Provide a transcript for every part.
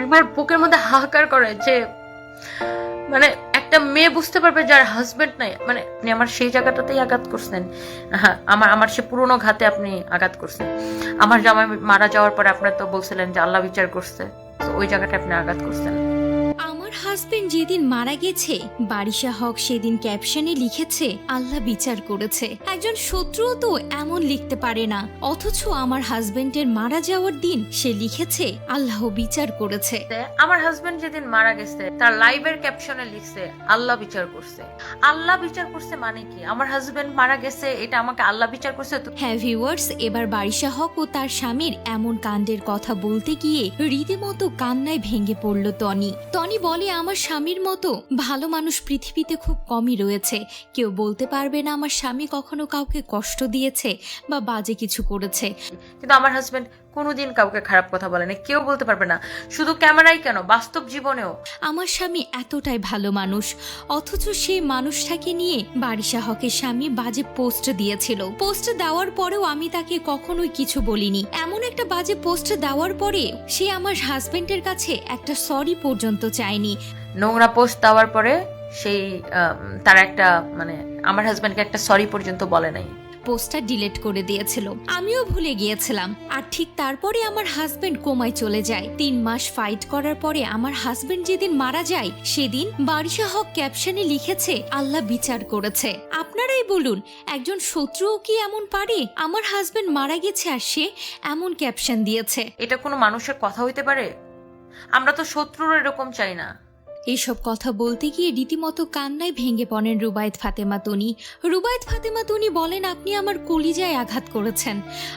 একবার বুকের মধ্যে হাহাকার করে যে মানে একটা মেয়ে বুঝতে পারবে যার হাজবেন্ড নাই। মানে আপনি আমার সেই জায়গাটাতেই আঘাত করছেন। হ্যাঁ আমার আমার সে পুরনো ঘাতে আপনি আঘাত করছেন। আমার জামাই মারা যাওয়ার পরে আপনার তো বলছিলেন যে আল্লাহ বিচার করছে। তো ওই জায়গাটা আপনি আঘাত করছেন। হাজবেন্ড যেদিন মারা গেছে বারিশা হক সেদিন ক্যাপশনে লিখেছে আল্লাহ বিচার করেছে। একজন শত্রুও তো এমন লিখতে পারে না। অথচ আমার হাজবেন্ডের মারা যাওয়ার দিন সে লিখেছে আল্লাহ বিচার করেছে। আমার হাজবেন্ড যেদিন মারা গেছে তার লাইভের ক্যাপশনে লিখছে আল্লাহ বিচার করছে। আল্লাহ বিচার করছে মানে কি? আমার হাজবেন্ড মারা গেছে এটা আমাকে আল্লাহ বিচার করছে তো? হ্যাঁ ভিউয়ার্স এবার বারিশা হক ও তার স্বামীর এমন কাণ্ডের কথা বলতে গিয়ে রীতিমতো কান্নায় ভেঙে পড়ল টনি। টনি বলে আমার স্বামীর মতো ভালো মানুষ পৃথিবীতে খুব কমই রয়েছে। কেউ বলতে পারবে না আমার স্বামী কখনো কাউকে কষ্ট দিয়েছে বা বাজে কিছু করেছে। কিন্তু আমার কোনোদিন কাউকে খারাপ কথা বলে না কেউ বলতে পারবে না। শুধু ক্যামেরাই কেন? বাস্তব জীবনেও। আমার স্বামী এতটাই ভালো মানুষ অথচ সেই মানুষটাকে নিয়ে বারিশা হকের স্বামী বাজে পোস্ট দিয়েছিল। পোস্ট দেওয়ার পরেও আমি তাকে কখনোই কিছু বলিনি। এমন একটা বাজে পোস্ট দেওয়ার পরে সে আমার হাজবেন্ডের কাছে একটা সরি পর্যন্ত চায়নি। নোংরা পোস্ট দেওয়ার পরে সেই তার একটা মানে আমার হাজবেন্ডকে একটা সরি পর্যন্ত বলে নাই। পোস্টটা ডিলিট করে দিয়েছিল। আমিও ভুলে গিয়েছিলাম। আর ঠিক তারপরে আমার হাজবেন্ড কোমায় চলে যায়। তিন মাস ফাইট করার পরে আমার হাজবেন্ড যেদিন মারা যায়, সেদিন বারিশা হক ক্যাপশনে লিখেছে, আল্লাহ বিচার করেছে। আপনারাই বলুন, একজন শত্রুও কি এমন পারে? আমার হাজবেন্ড মারা গেছে আর সে এমন ক্যাপশন দিয়েছে। এটা কোনো মানুষের কথা হইতে পারে? আমরা তো শত্রুর এরকম চাই না। এইসব কথা বলতে গিয়ে রীতিমতো কান্নায় ভেঙে পড়েন রুবায়েত ফাতেমা তনি। রুবায়ত ফাতেমা তনি বলেন, আপনি আমার কলিজায় আঘাত করেছেন।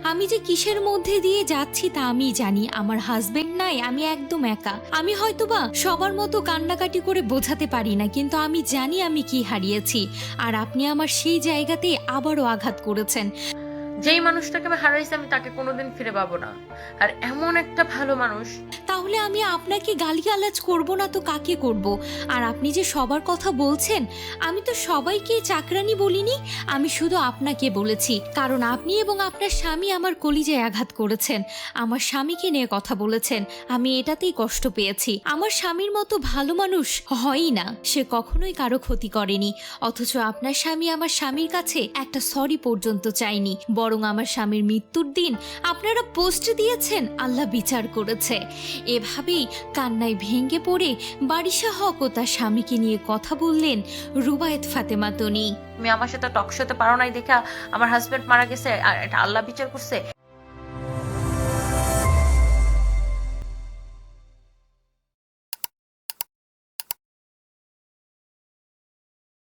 আমি যে কিসের মধ্যে দিয়ে যাচ্ছি তা আমি জানি। আমার হাজবেন্ড নাই, আমি একদম একা। আমি হয়তোবা সবার মতো কান্নাকাটি করে বোঝাতে পারি না, কিন্তু আমি জানি আমি কি হারিয়েছি। আর আপনি আমার সেই জায়গাতে আবারও আঘাত করেছেন। যেই মানুষটাকে আমি হারাইছি, আমি তাকে কোনোদিন ফিরে পাবো না। আর এমন একটা ভালো মানুষ। তাহলে আমি আপনাকে গালিগালাজ করব না তো কাকে করব? আর আপনি যে সবার কথা বলছেন, আমি তো সবাইকে চাকরানি বলিনি, আমি শুধু আপনাকে বলেছি। কারণ আপনি এবং আপনার স্বামী আমার কলিজায় আঘাত করেছেন। আমার স্বামীকে নিয়ে কথা বলেছেন। আমি এটাতেই কষ্ট পেয়েছি। আমার স্বামীর মতো ভালো মানুষ হয়ই না। সে কখনোই কারও ক্ষতি করেনি। অথচ আপনার স্বামী আমার স্বামীর কাছে একটা সরি পর্যন্ত চাইনি বরং আমার স্বামীর মৃত্যুর দিন আপনারা পোস্ট দিয়েছেন, আল্লাহ বিচার করেছে। এভাবেই কান্নায় ভেঙে পড়ে বারিশা হক ও তার স্বামীকে নিয়ে কথা বললেন রুবায়েত ফাতেমা তনি। তুমি আমার সাথে টক শোতে পারো নাই দেখা আমার হাজবেন্ড মারা গেছে, আর এটা আল্লাহ বিচার করছে।